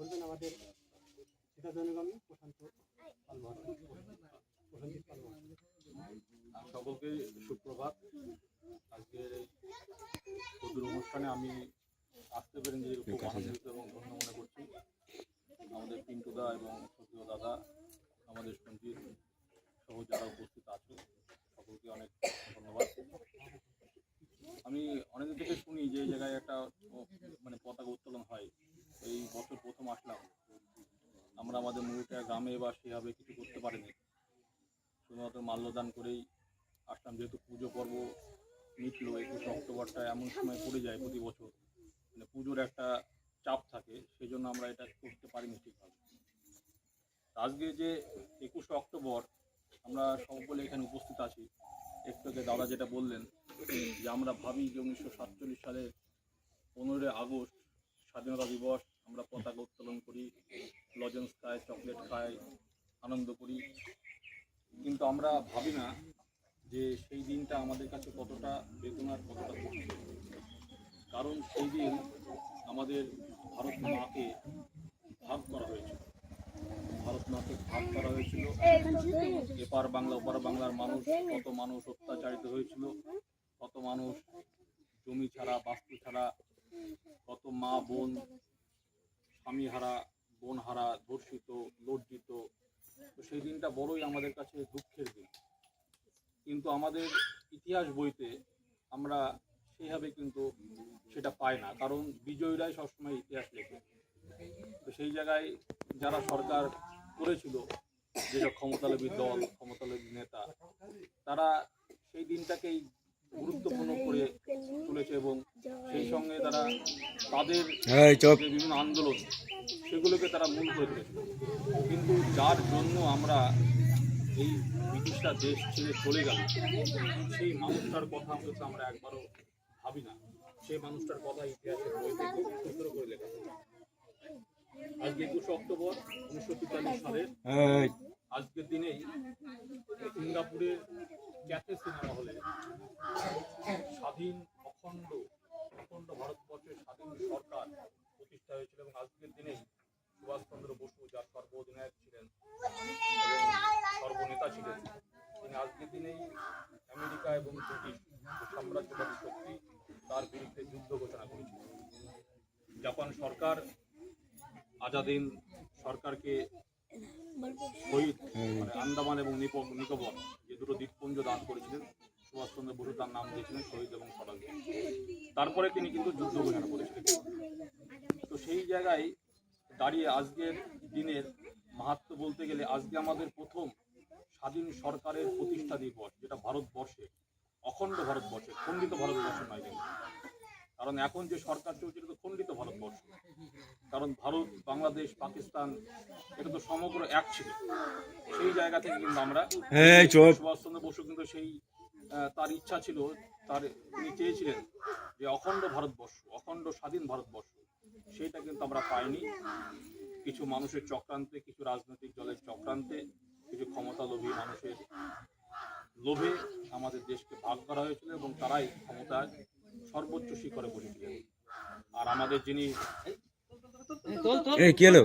বলবেন আমাদের সেটা জনগামী প্রশান্ত সকলকে সুপ্রভাত। আজকের এই ক্ষুদ্র অনুষ্ঠানে আমি আসতে পেরে নিজের খুব আনন্দিত এবং ধন্য মনে করছি। আমাদের পিন্টুদা এবং সতীয় দাদা আমাদের সঞ্জিত সহ যারা উপস্থিত আছে সকলকে অনেক ধন্যবাদ। আমি অনেকদিন থেকে শুনি যে জায়গায় একটা ও, মানে পতাকা উত্তোলন হয় এই বছর প্রথম আসলাম আমরা আমাদের মুরুটা গ্রামে বা সেভাবে কিছু করতে পারিনি। শুধুমাত্র মাল্যদান করেই আসলাম, যেহেতু পুজো পর্ব মিটলো, একুশে অক্টোবরটা এমন সময় পড়ে যায় প্রতি বছর। মানে পুজোর একটা চাপ থাকে সেই জন্য আমরা এটা করতে পারিনি ঠিকভাবে। আজকে যে একুশে অক্টোবর, আমরা সকলে এখানে উপস্থিত আছি। একটু দাদা যেটা বললেন যে আমরা ভাবি যে উনিশশো সাতচল্লিশ সালের পনেরোই আগস্ট স্বাধীনতা দিবস আমরা পতাকা উত্তোলন করি, লজেন্স খাই, চকলেট খাই, আনন্দ করি। কিন্তু আমরা ভাবি না যে সেই দিনটা আমাদের কাছে কতটা বেদনার কতটা কারণ সেই দিন আমাদের ভারত মাকে ভাগ করা হয়েছিল। ভারত মাকে ভাগ করা হয়েছিল। এপার বাংলা, ওপার বাংলার মানুষ কত মানুষ অত্যাচারিত হয়েছিল, কত মানুষ জমি ছাড়া, বাস্তু ছাড়া, কত মা বোন স্বামী হারা বোন হারা ধর্ষিত, লজ্জিত, তো সেই দিনটা বড়ই আমাদের কাছে দুঃখের দিন। কিন্তু আমাদের ইতিহাস বইতে আমরা সেইভাবে কিন্তু সেটা পাই না, কারণ বিজয়ীরাই সবসময় ইতিহাস লেখে। তো সেই জায়গায় যারা সরকার করেছিল, যেসব ক্ষমতালবী দল ক্ষমতালবী নেতা, তারা সেই দিনটাকেই গুরুত্বপূর্ণ করে তুলেছে এবং সেই সঙ্গে তারা তাদের বিভিন্ন আন্দোলন সেগুলোকে তারা মূল করে তুলেছে। কিন্তু যার জন্য আমরা এই ব্রিটিশরা দেশ ছেড়ে চলে গেল সেই মানুষটার কথা কিন্তু আমরা একবারও ভাবি না। সেই মানুষটার কথা ইতিহাসের বইতে খুব সুন্দর করে লেখা আজকে একুশে অক্টোবর উনিশশো তেতাল্লিশ সালের আজকের দিনেই সিঙ্গাপুরের ক্যাথে সিনেমা হলে স্বাধীন অখণ্ড অখণ্ড ভারতবর্ষের স্বাধীন সরকার প্রতিষ্ঠা হয়েছিল এবং আজকের দিনেই সুভাষচন্দ্র বসু, যার সর্বঅধিনায়ক ছিলেন, সর্বনেতা ছিলেন, তিনি আজকের দিনেই আমেরিকা এবং ব্রিটিশ সাম্রাজ্যবাদী শক্তি তার বিরুদ্ধে যুদ্ধ ঘোষণা করেছিল। জাপান সরকার আজাদিন সরকারকে মানে আন্দামান এবং নিকো- নিকোবর, যে দুটো দ্বীপপুঞ্জ দান করেছিলেন, সুভাষচন্দ্র বসু তার নাম দিয়েছিলেন শহীদ এবং স্বরাজ তারপরে তিনি কিন্তু যুদ্ধ ঘোষণা করেছিলেন। তো সেই জায়গায় দাঁড়িয়ে আজকের দিনের মাহাত্ম বলতে গেলে আজকে আমাদের প্রথম স্বাধীন সরকারের প্রতিষ্ঠা দিবস, যেটা ভারতবর্ষে, অখণ্ড ভারতবর্ষে, খণ্ডিত ভারতবর্ষ নয় কারণ এখন যে সরকার চলছে এটা তো খণ্ডিত ভারতবর্ষ। কারণ ভারত বাংলাদেশ পাকিস্তান এটা তো সমগ্র এক ছিল। সেই জায়গা থেকে কিন্তু আমরা। সুভাষচন্দ্র বসু কিন্তু সেই তার ইচ্ছা ছিল তার তিনি চেয়েছিলেন যে অখণ্ড ভারতবর্ষ অখণ্ড স্বাধীন ভারতবর্ষ সেইটা কিন্তু আমরা পাইনি। কিছু মানুষের চক্রান্তে কিছু রাজনৈতিক দলের চক্রান্তে কিছু ক্ষমতালোভী মানুষের লোভে আমাদের দেশকে ভাগ করা হয়েছিল এবং তারাই ক্ষমতার সর্বোচ্চ শিখরে বসেছিলেন। আর আমাদের যিনি এই কি হলো?